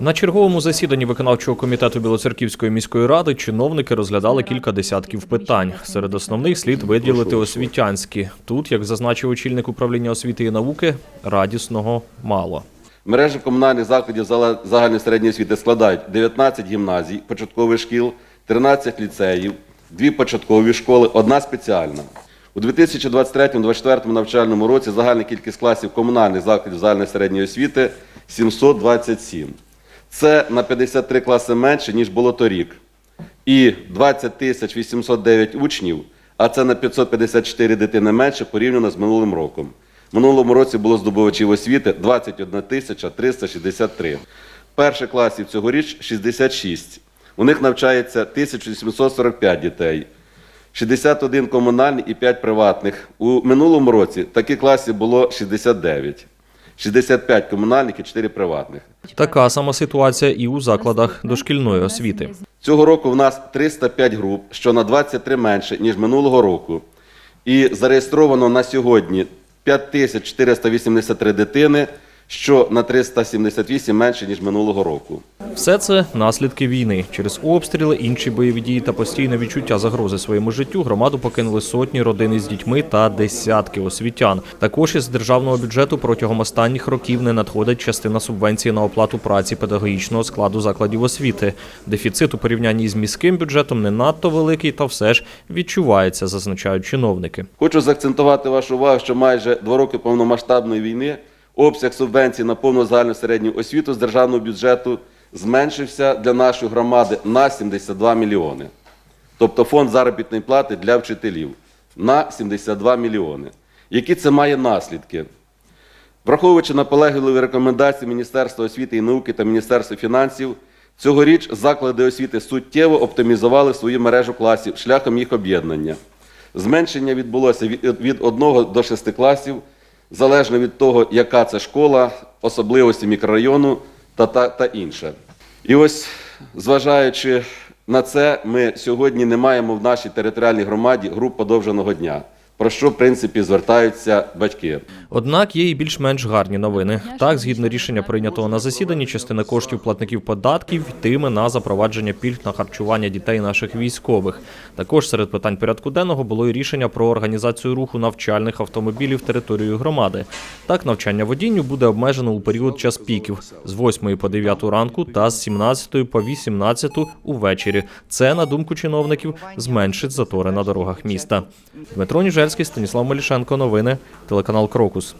На черговому засіданні виконавчого комітету Білоцерківської міської ради чиновники розглядали кілька десятків питань. Серед основних слід виділити освітянські. Тут, як зазначив очільник управління освіти і науки, радісного мало. Мережі комунальних закладів загальної середньої освіти складають 19 гімназій, початкових шкіл, 13 ліцеїв, 2 початкові школи, одна спеціальна. У 2023-2024 навчальному році загальна кількість класів комунальних закладів загальної середньої освіти 727. Це на 53 класи менше, ніж було торік. І 20 тисяч 809 учнів, а це на 554 дитини менше порівняно з минулим роком. Минулому році було здобувачів освіти 21 тисяча 363. Перших класів цьогоріч 66. У них навчається 1745 дітей. 61 комунальні і 5 приватних. У минулому році такі класів було 69. 65 комунальних і 4 приватних. Така сама ситуація і у закладах дошкільної освіти. Цього року в нас 305 груп, що на 23 менше, ніж минулого року. І зареєстровано на сьогодні 5483 дитини, що на 378 менше, ніж минулого року. Все це наслідки війни. Через обстріли, інші бойові дії та постійне відчуття загрози своєму життю громаду покинули сотні родин із дітьми та десятки освітян. Також із державного бюджету протягом останніх років не надходить частина субвенції на оплату праці педагогічного складу закладів освіти. Дефіцит у порівнянні з міським бюджетом не надто великий, та все ж відчувається, зазначають чиновники. Хочу заакцентувати вашу увагу, що майже два роки повномасштабної війни обсяг субвенцій на повну загальну середню освіту з державного бюджету зменшився для нашої громади на 72 мільйони. Тобто фонд заробітної плати для вчителів на 72 мільйони. Які це має наслідки? Враховуючи наполегливі рекомендації Міністерства освіти і науки та Міністерства фінансів, цьогоріч заклади освіти суттєво оптимізували свою мережу класів шляхом їх об'єднання. Зменшення відбулося від від 1 до 6 класів, залежно від того, яка це школа, особливості мікрорайону та, та, та інше. І ось, зважаючи на це, ми сьогодні не маємо в нашій територіальній громаді груп подовженого дня, про що, в принципі, звертаються батьки. Однак є і більш-менш гарні новини. Так, згідно рішення прийнятого на засіданні, частина коштів платників податків йтиме на запровадження пільг на харчування дітей наших військових. Також серед питань порядку денного було і рішення про організацію руху навчальних автомобілів територією громади. Так, навчання водінню буде обмежено у період час піків з 8 по 9 ранку та з 17 по 18 увечері. Це, на думку чиновників, зменшить затори на дорогах міста. Дмитро Ніжельський, Станіслав Малішенко. Новини, телеканал Крокус.